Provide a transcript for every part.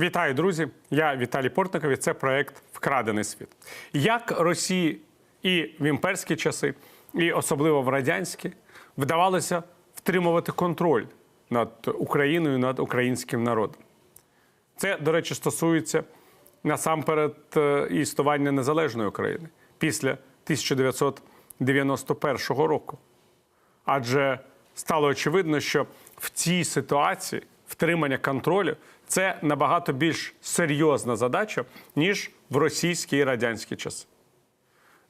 Вітаю, друзі! Я Віталій Портников і це проект Вкрадений світ. Як Росії і в імперські часи, і особливо в радянські, вдавалося втримувати контроль над Україною, над українським народом. Це, до речі, стосується насамперед е, існування незалежної України після 1991 року. Адже стало очевидно, що в цій ситуації втримання контролю це набагато більш серйозна задача, ніж в російські і радянські часи.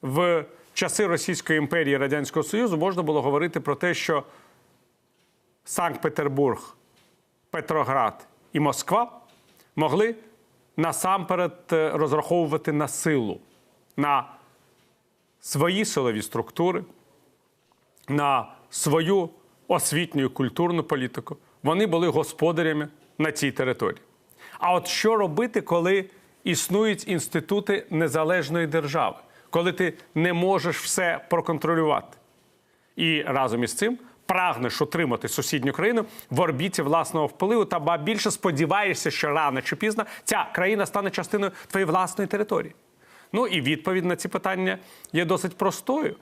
В часи Російської імперії і Радянського Союзу можна було говорити про те, що Санкт-Петербург, Петроград і Москва могли насамперед е, розраховувати на силу, на свої силові структури, на свою освітню і культурну політику. Вони були господарями на цій території. А от що робити, коли існують інститути незалежної держави, коли ти не можеш все проконтролювати? І разом із цим прагнеш отримати сусідню країну в орбіті власного впливу, та ба більше сподіваєшся, що рано чи пізно ця країна стане частиною твоєї власної території. Ну і відповідь на ці питання є досить простою: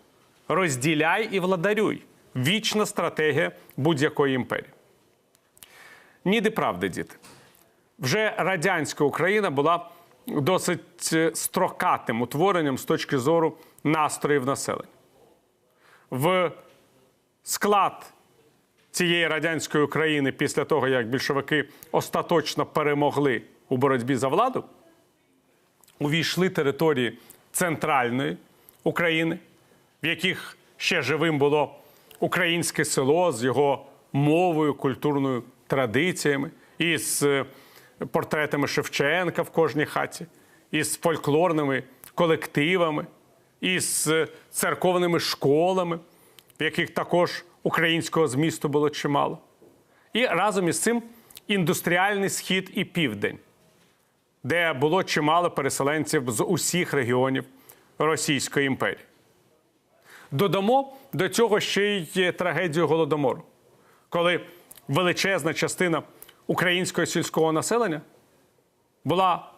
розділяй і владарюй. Вічна стратегія будь-якої імперії. Ніде правди, діти. Вже радянська Україна була досить е, строкатим утворенням з точки зору настроїв населення. В склад цієї радянської України після того, як більшовики остаточно перемогли у боротьбі за владу, увійшли території центральної України, в яких ще живим було українське село з його мовою, культурною традиціями, із е, портретами Шевченка в кожній хаті, із фольклорними колективами, із е, церковними школами, в яких також українського змісту було чимало. І разом із цим індустріальний схід і південь, де було чимало переселенців з усіх регіонів Російської імперії. Додамо до цього ще й трагедію голодомору, коли величезна частина українського сільського населення була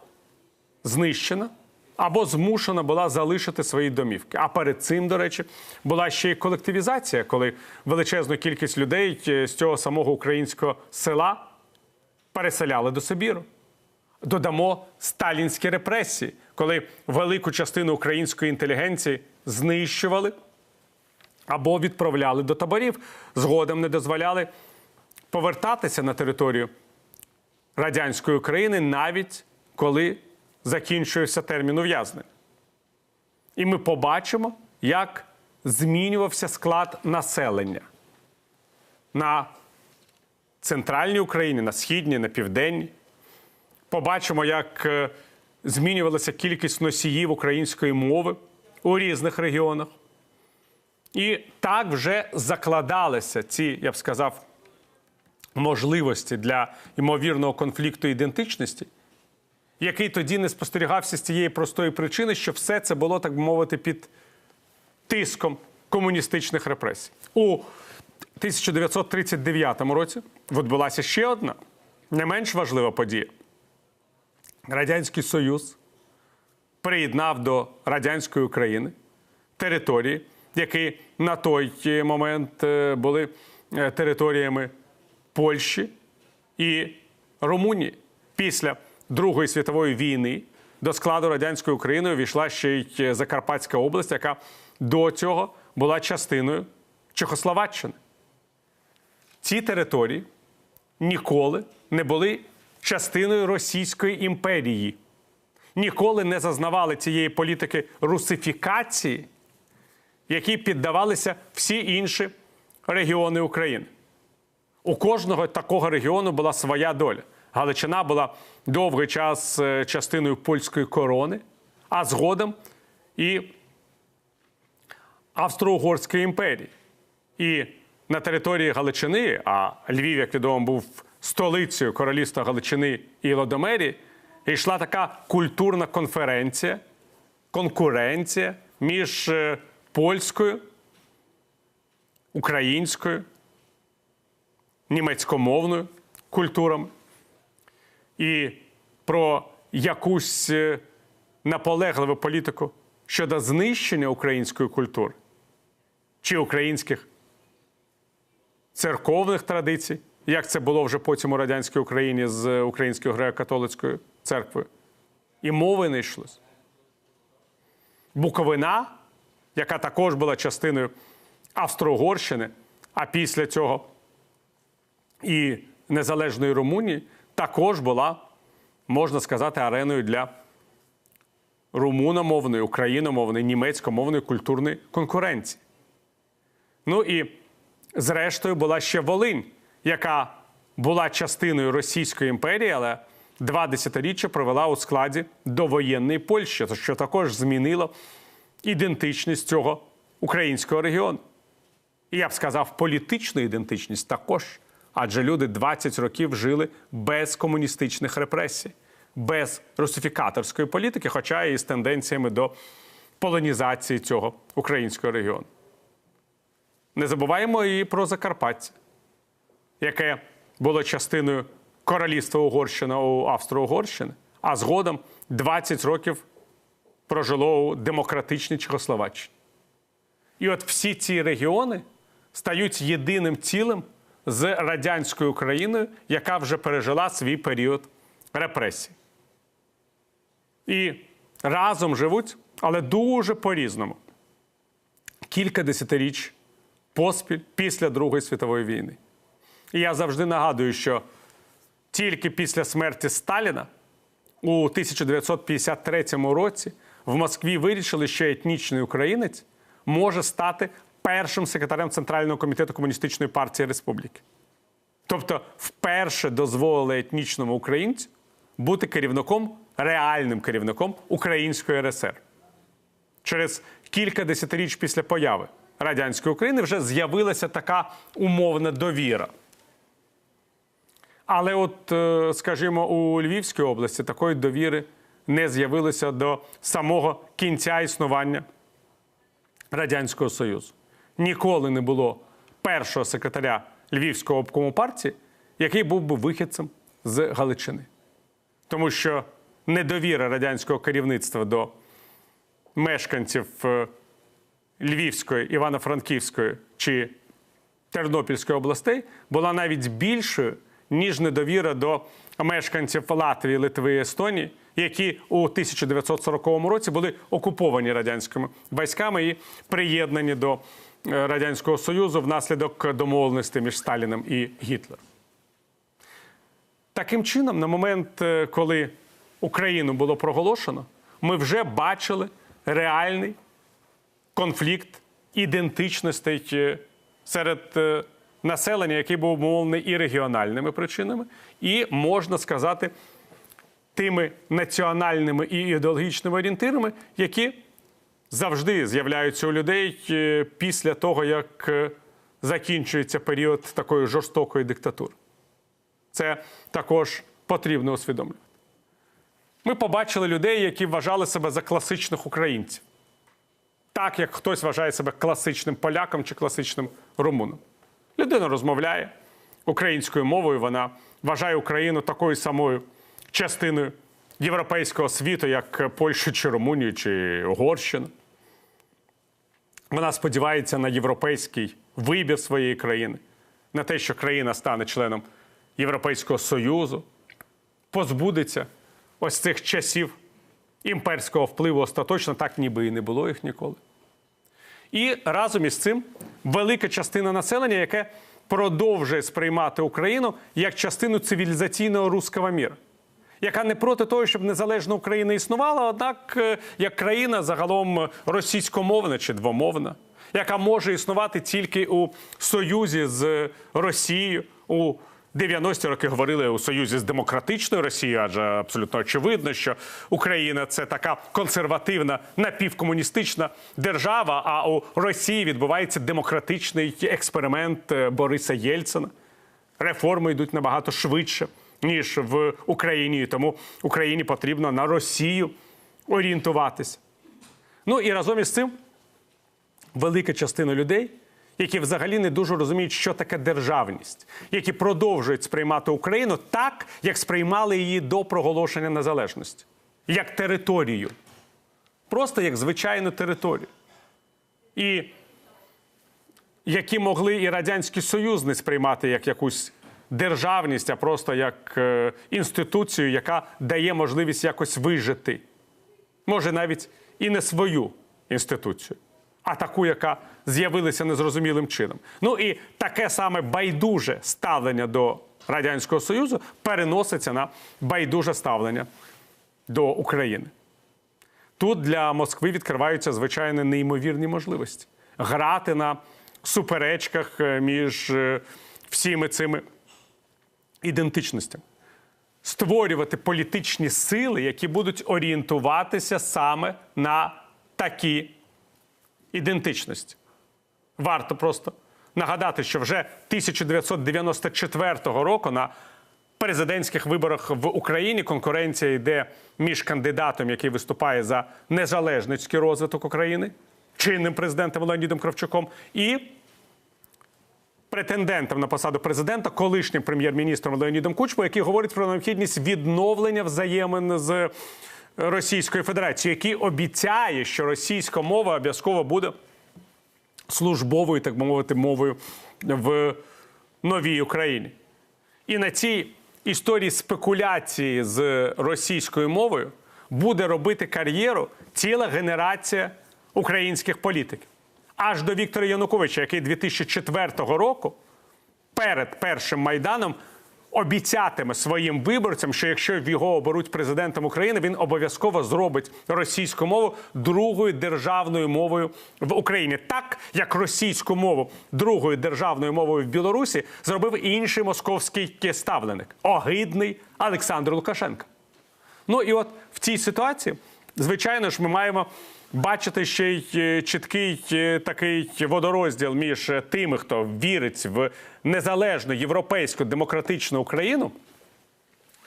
знищена або змушена була залишити свої домівки. А перед цим, до речі, була ще й колективізація, коли величезну кількість людей е, з цього самого українського села переселяли до Сибіру. Додамо сталінські репресії, коли велику частину української інтелігенції знищували або відправляли до таборів, згодом не дозволяли повертатися на територію радянської України, навіть коли закінчується термін ув'язнення. І ми побачимо, як змінювався склад населення на центральній Україні, на східній, на південній. Побачимо, як е, змінювалася кількість носіїв української мови у різних регіонах. І так вже закладалися ці, я б сказав, можливості для ймовірного конфлікту ідентичності, який тоді не спостерігався з цієї простої причини, що все це було, так би мовити, під тиском комуністичних репресій. У 1939 році відбулася ще одна не менш важлива подія. Радянський Союз приєднав до радянської України території, які на той момент е, були е, територіями Польщі і Румунії. Після Другої світової війни до складу радянської України увійшла ще й Закарпатська область, яка до цього була частиною Чехословаччини. Ці території ніколи не були частиною Російської імперії, ніколи не зазнавали цієї політики русифікації, якій піддавалися всі інші регіони України. У кожного такого регіону була своя доля. Галичина була довгий час е, частиною польської корони, а згодом і Австро-Угорської імперії. І на території Галичини, а Львів, як відомо, був столицею королівства Галичини і Лодомері, йшла така культурна конференція, конкуренція між е, польською, українською, німецькомовною культурами. І про якусь е, наполегливу політику щодо знищення української культури чи українських церковних традицій, як це було вже потім у радянській Україні з Українською греко-католицькою церквою. І мови не йшлось. Буковина, яка також була частиною Австро-Угорщини, а після цього і незалежної Румунії, також була, можна сказати, ареною для румуномовної, україномовної, німецькомовної культурної конкуренції. Ну і зрештою була ще Волинь, яка була частиною Російської імперії, але два десятиріччя провела у складі довоєнної Польщі, що також змінило ідентичність цього українського регіону. І я б сказав, політичну ідентичність також. Адже люди 20 років жили без комуністичних репресій, без русифікаторської політики, хоча і з тенденціями до полонізації цього українського регіону. Не забуваємо і про Закарпаття, яке було частиною королівства Угорщина у Австро-Угорщини, а згодом 20 років прожило у демократичній Чехословаччині. І от всі ці регіони стають єдиним цілим з радянською Україною, яка вже пережила свій період репресій. І разом живуть, але дуже по-різному. Кілька десятиріч поспіль після Другої світової війни. І я завжди нагадую, що тільки після смерті Сталіна у 1953 році в Москві вирішили, що етнічний українець може стати першим секретарем Центрального комітету Комуністичної партії Республіки. Тобто, вперше дозволили етнічному українцю бути керівником, реальним керівником Української РСР. Через кілька десятиріч після появи радянської України вже з'явилася така умовна довіра. Але, от, е, скажімо, у Львівській області такої довіри не з'явилося до самого кінця існування Радянського Союзу. Ніколи не було першого секретаря Львівського обкому партії, який був би вихідцем з Галичини. Тому що недовіра радянського керівництва до мешканців е, Львівської, Івано-Франківської чи Тернопільської областей була навіть більшою, ніж недовіра до мешканців Латвії, Литви і Естонії, які у 1940 році були окуповані радянськими військами і приєднані до е, Радянського Союзу внаслідок домовленостей між Сталіним і Гітлером. Таким чином, на момент, е, коли Україну було проголошено, ми вже бачили реальний конфлікт ідентичностей е, серед населення, який був умовлений і регіональними причинами, і можна сказати, тими національними і ідеологічними орієнтирами, які завжди з'являються у людей е, після того, як е, закінчується період такої жорстокої диктатури. Це також потрібно усвідомлювати. Ми побачили людей, які вважали себе за класичних українців. Так, як хтось вважає себе класичним поляком чи класичним румуном. Людина розмовляє українською мовою, вона вважає Україну такою самою частиною європейського світу, як Польщу чи Румунію чи Угорщину. Вона сподівається на європейський вибір своєї країни, на те, що країна стане членом Європейського Союзу, позбудеться ось цих часів імперського впливу остаточно, так ніби і не було їх ніколи. І разом із цим велика частина населення, яке продовжує сприймати Україну як частину цивілізаційного руського міра, яка не проти того, щоб незалежна Україна існувала, однак е, як країна загалом російськомовна чи двомовна, яка може існувати тільки у союзі з Росією. у 90-ті роки говорили у союзі з демократичною Росією, адже абсолютно очевидно, що Україна це така консервативна напівкомуністична держава. А у Росії відбувається демократичний експеримент е, Бориса Єльцина. Реформи йдуть набагато швидше ніж в Україні. Тому Україні потрібно на Росію орієнтуватися. Ну і разом із цим велика частина людей, які взагалі не дуже розуміють, що таке державність, які продовжують сприймати Україну так, як сприймали її до проголошення незалежності, як територію, просто як звичайну територію. І які могли і Радянський Союз не сприймати як якусь державність, а просто як е, інституцію, яка дає можливість якось вижити. Може, навіть і не свою інституцію, а таку, яка з'явилася незрозумілим чином. Ну і таке саме байдуже ставлення до Радянського Союзу переноситься на байдуже ставлення до України. Тут для Москви відкриваються звичайно неймовірні можливості грати на суперечках е, між е, всіми цими ідентичностями, створювати політичні сили, які будуть орієнтуватися саме на такі ідентичності. Варто просто нагадати, що вже 1994 року на президентських виборах в Україні конкуренція йде між кандидатом, який виступає за незалежницький розвиток України, чинним президентом Леонідом Кравчуком, і претендентом на посаду президента, колишнім прем'єр-міністром Леонідом Кучмою, який говорить про необхідність відновлення взаємин з Російською Федерацією, який обіцяє, що російська мова обов'язково буде службовою, так би мовити, мовою в новій Україні. І на цій історії спекуляції з російською мовою буде робити кар'єру ціла генерація українських політиків. Аж до Віктора Януковича, який 2004 року перед першим майданом обіцятиме своїм виборцям, що якщо його оберуть президентом України, він обов'язково зробить російську мову другою державною мовою в Україні, так як російську мову другою державною мовою в Білорусі зробив інший московський ставленик огидний Олександр Лукашенко. Ну і от в цій ситуації, звичайно ж, ми маємо бачити ще й е, чіткий е, такий водорозділ між тими, хто вірить в незалежну європейську демократичну Україну.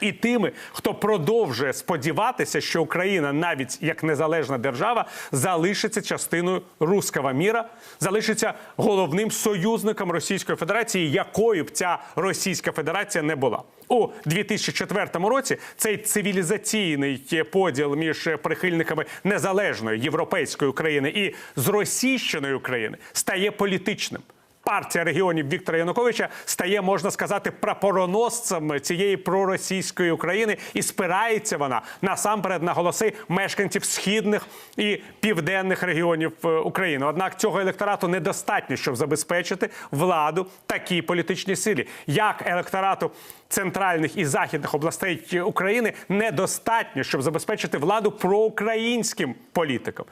І тими, хто продовжує сподіватися, що Україна, навіть як незалежна держава, залишиться частиною руського міра, залишиться головним союзником Російської Федерації, якою б ця Російська Федерація не була у 2004 році. Цей цивілізаційний поділ між прихильниками незалежної європейської України і зросійщеної України стає політичним. Партія регіонів Віктора Януковича стає, можна сказати, прапороносцем цієї проросійської України, і спирається вона насамперед на голоси мешканців східних і південних регіонів е, України. Однак цього електорату недостатньо, щоб забезпечити владу такій політичній силі, як електорату центральних і західних областей України недостатньо, щоб забезпечити владу проукраїнським політикам.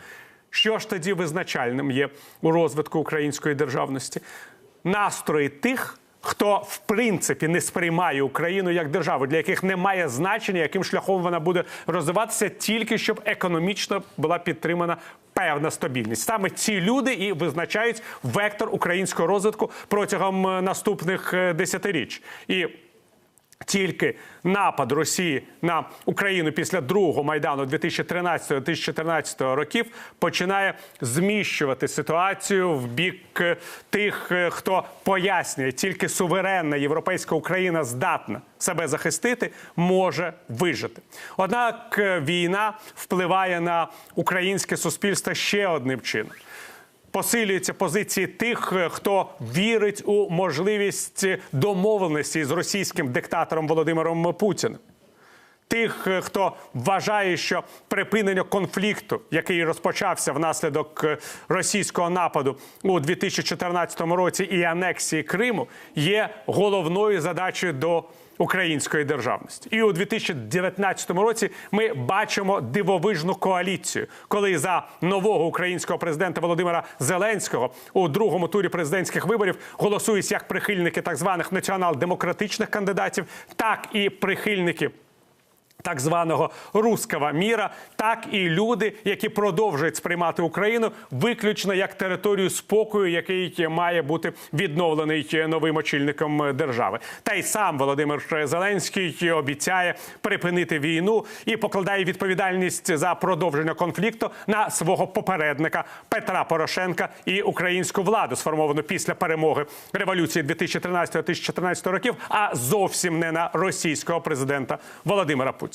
Що ж тоді визначальним є у розвитку української державності? Настрої тих, хто в принципі не сприймає Україну як державу, для яких немає значення, яким шляхом вона буде розвиватися, тільки щоб економічно була підтримана певна стабільність. Саме ці люди і визначають вектор українського розвитку протягом е, наступних е, десятиріч. І тільки напад Росії на Україну після другого майдану 2013-2014 років починає зміщувати ситуацію в бік е, тих, е, хто пояснює, тільки суверенна європейська Україна здатна себе захистити, може вижити. Однак е, війна впливає на українське суспільство ще одним чином посилюються позиції тих, е, хто вірить у можливість домовленості з російським диктатором Володимиром Путіним. Тих, е, хто вважає, що припинення конфлікту, який розпочався внаслідок е, російського нападу у 2014 році і анексії Криму, є головною задачею до української державності. І у 2019 році ми бачимо дивовижну коаліцію, коли за нового українського президента Володимира Зеленського у другому турі президентських виборів голосують як прихильники так званих націонал-демократичних кандидатів, так і прихильники так званого руского міра, так і люди, які продовжують сприймати Україну виключно як територію спокою, який має бути відновлений новим очільником держави. Та й сам Володимир Зеленський обіцяє припинити війну і покладає відповідальність за продовження конфлікту на свого попередника Петра Порошенка і українську владу, сформовану після перемоги революції 2013-2014 років, а зовсім не на російського президента Володимира Путіна.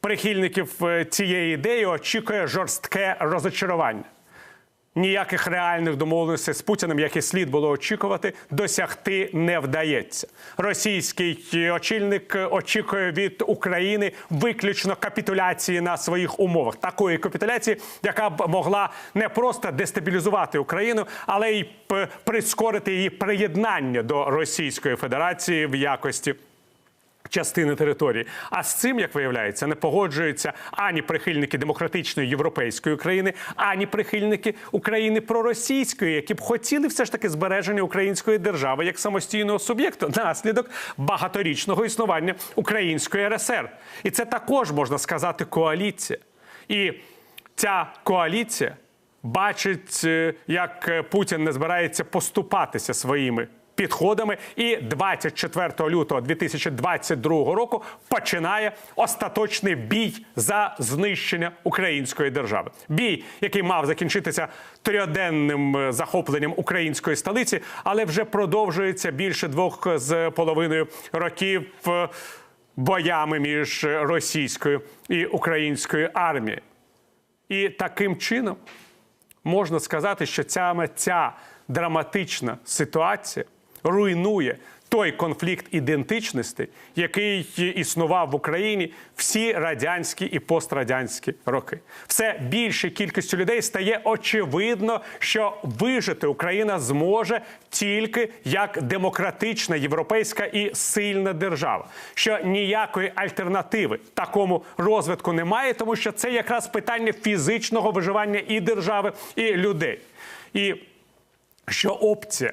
Прихильників е, цієї ідеї очікує жорстке розочарування. Ніяких реальних домовленостей з Путіним, як і слід було очікувати, досягти не вдається. Російський очільник очікує від України виключно капітуляції на своїх умовах, такої капітуляції, яка б могла не просто дестабілізувати Україну, але й прискорити її приєднання до Російської Федерації в якості частини території. А з цим, як виявляється, не погоджуються ані прихильники демократичної європейської країни, ані прихильники України проросійської, які б хотіли все ж таки збереження української держави як самостійного суб'єкту наслідок багаторічного існування української РСР. І це також можна сказати коаліція. І ця коаліція бачить, е, як Путін не збирається поступатися своїми підходами, і 24 лютого 2022 року починає остаточний бій за знищення української держави. Бій, який мав закінчитися трьоденним е, захопленням української столиці, але вже продовжується більше двох з половиною років. е, Боями між російською і українською армією. І таким чином можна сказати, що саме ця драматична ситуація руйнує той конфлікт ідентичності, який існував в Україні всі радянські і пострадянські роки. Все більше кількістю людей стає очевидно, що вижити Україна зможе тільки як демократична європейська і сильна держава. Що ніякої альтернативи такому розвитку немає, тому що це якраз питання фізичного виживання і держави, і людей. І що опція,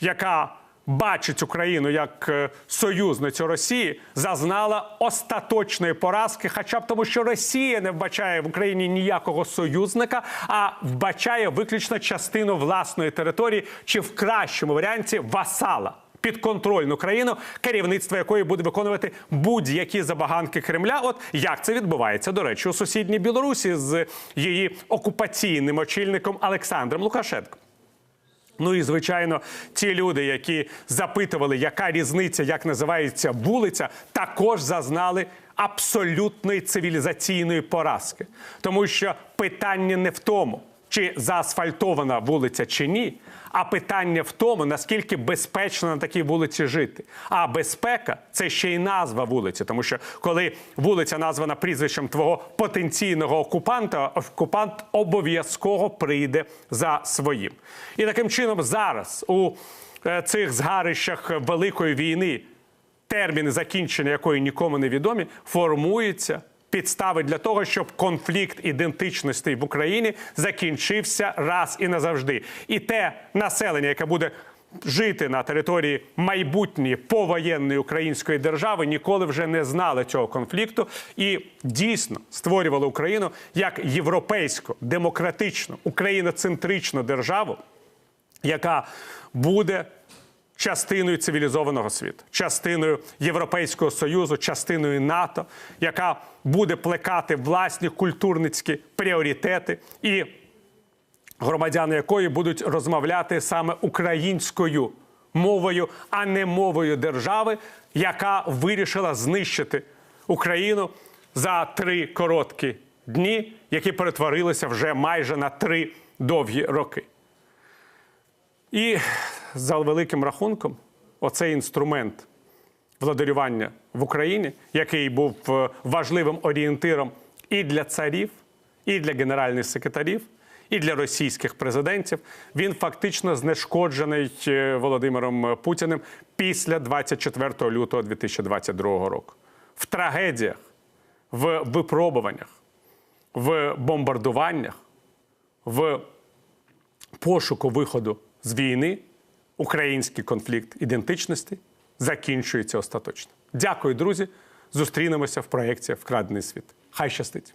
яка бачить Україну як е, союзницю Росії, зазнала остаточної поразки, хоча б тому, що Росія не вбачає в Україні ніякого союзника, а вбачає виключно частину власної території, чи в кращому варіанті васала. Підконтрольну країну, керівництво якої буде виконувати будь-які забаганки Кремля. От як це відбувається, до речі, у сусідній Білорусі з її окупаційним очільником Олександром Лукашенком. Ну і звичайно, ті люди, які запитували, яка різниця, як називається вулиця, також зазнали абсолютної цивілізаційної поразки, тому що питання не в тому, чи заасфальтована вулиця чи ні. А питання в тому, наскільки безпечно на такій вулиці жити. А безпека це ще й назва вулиці, тому що коли вулиця названа прізвищем твого потенційного окупанта, окупант обов'язково прийде за своїм. І таким чином зараз у е, цих згарищах великої війни, терміни закінчення якої нікому не відомі, формуються підстави для того, щоб конфлікт ідентичностей в Україні закінчився раз і назавжди. І те населення, яке буде жити на території майбутньої повоєнної української держави, ніколи вже не знали цього конфлікту і дійсно створювали Україну як європейську, демократичну, україноцентричну державу, яка буде частиною цивілізованого світу, частиною Європейського союзу, частиною НАТО, яка буде плекати власні культурницькі пріоритети, і громадяни якої будуть розмовляти саме українською мовою, а не мовою держави, яка вирішила знищити Україну за три короткі дні, які перетворилися вже майже на три довгі роки. І за великим рахунком, оцей інструмент владарювання в Україні, який був е, важливим орієнтиром і для царів, і для генеральних секретарів, і для російських президентів, він фактично знешкоджений е, Володимиром Путіним після 24 лютого 2022 року. В трагедіях, в випробуваннях, в бомбардуваннях, в пошуку виходу з війни український конфлікт ідентичності закінчується остаточно. Дякую, друзі. зустрінемося в проєкті Вкрадений світ. Хай щастить!